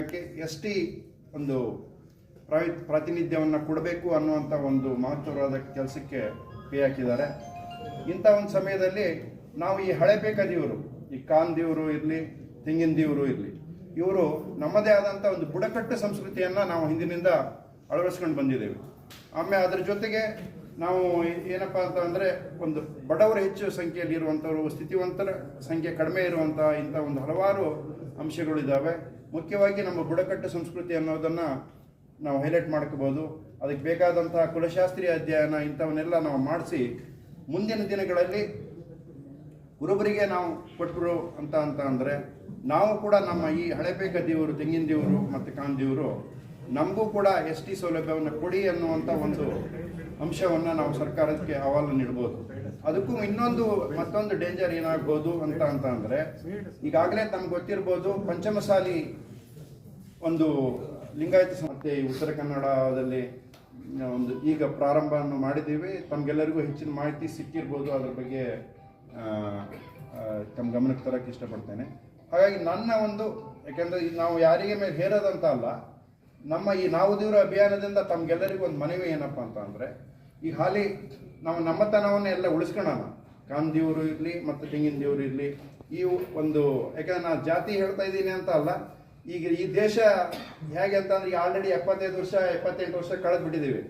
ಅದಕ್ಕೆ S T ಒಂದು ಪ್ರಾತಿನಿಧ್ಯವನ್ನು ಕೊಡಬೇಕು ಅನ್ನುವಂಥ ಒಂದು ಮಹತ್ವವಾದ ಕೆಲಸಕ್ಕೆ ಕೈ ಹಾಕಿದ್ದಾರೆ. ಇಂಥ ಒಂದು ಸಮಯದಲ್ಲಿ ನಾವು ಈ ಹಳೆ ಬೇಕಾದಿವರು ಈ ಕಾನ್ ದೇವರು ಇರಲಿ ತೆಂಗಿನ ದೇವರು ಇರಲಿ, ಇವರು ನಮ್ಮದೇ ಆದಂಥ ಒಂದು ಬುಡಕಟ್ಟು ಸಂಸ್ಕೃತಿಯನ್ನು ನಾವು ಹಿಂದಿನಿಂದ ಅಳವಡಿಸ್ಕೊಂಡು ಬಂದಿದ್ದೇವೆ. ಆಮೇಲೆ ಅದರ ಜೊತೆಗೆ ನಾವು ಏನಪ್ಪ ಅಂತ ಅಂದರೆ ಒಂದು ಬಡವರು ಹೆಚ್ಚು ಸಂಖ್ಯೆಯಲ್ಲಿ ಇರುವಂಥವ್ರು ಸ್ಥಿತಿವಂತರ ಸಂಖ್ಯೆ ಕಡಿಮೆ ಇರುವಂಥ ಇಂಥ ಒಂದು ಹಲವಾರು ಅಂಶಗಳಿದ್ದಾವೆ ಮುಖ್ಯವಾಗಿ ನಮ್ಮ ಬುಡಕಟ್ಟು ಸಂಸ್ಕೃತಿ ಅನ್ನೋದನ್ನು ನಾವು ಹೈಲೈಟ್ ಮಾಡ್ಕೋಬೋದು ಅದಕ್ಕೆ ಬೇಕಾದಂತಹ ಕುಲಶಾಸ್ತ್ರೀಯ ಅಧ್ಯಯನ ಇಂಥವನ್ನೆಲ್ಲ ನಾವು ಮಾಡಿಸಿ, ಮುಂದಿನ ದಿನಗಳಲ್ಲಿ ಕುರುಬರಿಗೆ ನಾವು ಕೊಟ್ಟರು ಅಂತ ಅಂತ ಅಂದರೆ, ನಾವು ಕೂಡ ನಮ್ಮ ಈ ಹಳೆಬೇಕ ದೇವರು, ತೆಂಗಿನ ದೇವರು ಮತ್ತು ಕಾನ್ ದೇವರು ನಮಗೂ ಕೂಡ ಎಸ್ ಟಿ ಸೌಲಭ್ಯವನ್ನು ಕೊಡಿ ಅನ್ನುವಂಥ ಒಂದು ಅಂಶವನ್ನು ನಾವು ಸರ್ಕಾರಕ್ಕೆ ಅಹವಾಲು ನೀಡ್ಬೋದು. ಅದಕ್ಕೂ ಇನ್ನೊಂದು ಮತ್ತೊಂದು ಡೇಂಜರ್ ಏನಾಗ್ಬೋದು ಅಂತ ಅಂತ ಅಂದರೆ, ಈಗಾಗಲೇ ತಮ್ಗೆ ಗೊತ್ತಿರ್ಬೋದು ಪಂಚಮಸಾಲಿ ಒಂದು ಲಿಂಗಾಯತ ಮತ್ತೆ ಉತ್ತರ ಕನ್ನಡದಲ್ಲಿ ಒಂದು ಈಗ ಪ್ರಾರಂಭವನ್ನು ಮಾಡಿದ್ದೀವಿ. ತಮಗೆಲ್ಲರಿಗೂ ಹೆಚ್ಚಿನ ಮಾಹಿತಿ ಸಿಕ್ಕಿರ್ಬೋದು, ಅದ್ರ ಬಗ್ಗೆ ತಮ್ಮ ಗಮನಕ್ಕೆ ತರಕ್ಕೆ ಇಷ್ಟಪಡ್ತೇನೆ. ಹಾಗಾಗಿ ನನ್ನ ಒಂದು, ಯಾಕೆಂದರೆ ನಾವು ಯಾರಿಗೆ ಮೇಲೆ ಹೇರೋದಂತ ಅಲ್ಲ ನಮ್ಮ ಈ ನಾವು ದೇವರ ಅಭಿಯಾನದಿಂದ ತಮ್ಗೆಲ್ಲರಿಗೂ ಒಂದು ಮನವಿ ಏನಪ್ಪ ಅಂತ ಅಂದರೆ, ಈ ಹಾಲಿ ನಾವು ನಮ್ಮತನವನ್ನ ಎಲ್ಲ ಉಳಿಸ್ಕೊಳ್ಳೋಣ. ಕಾನ್ ದೇವರು ಇರಲಿ ಮತ್ತು ತೆಂಗಿನ ದೇವರು ಇರಲಿ, ಈ ಒಂದು, ಯಾಕಂದ್ರೆ ನಾನು ಜಾತಿ ಹೇಳ್ತಾ ಇದ್ದೀನಿ ಅಂತ ಅಲ್ಲ, ಈಗ ಈ ದೇಶ ಹೇಗೆ ಅಂತಂದ್ರೆ ಈಗ ಆಲ್ರೆಡಿ ಎಪ್ಪತ್ತೈದು ವರ್ಷ, ಎಪ್ಪತ್ತೆಂಟು ವರ್ಷ ಕಳೆದು ಬಿಟ್ಟಿದ್ದೀವಿ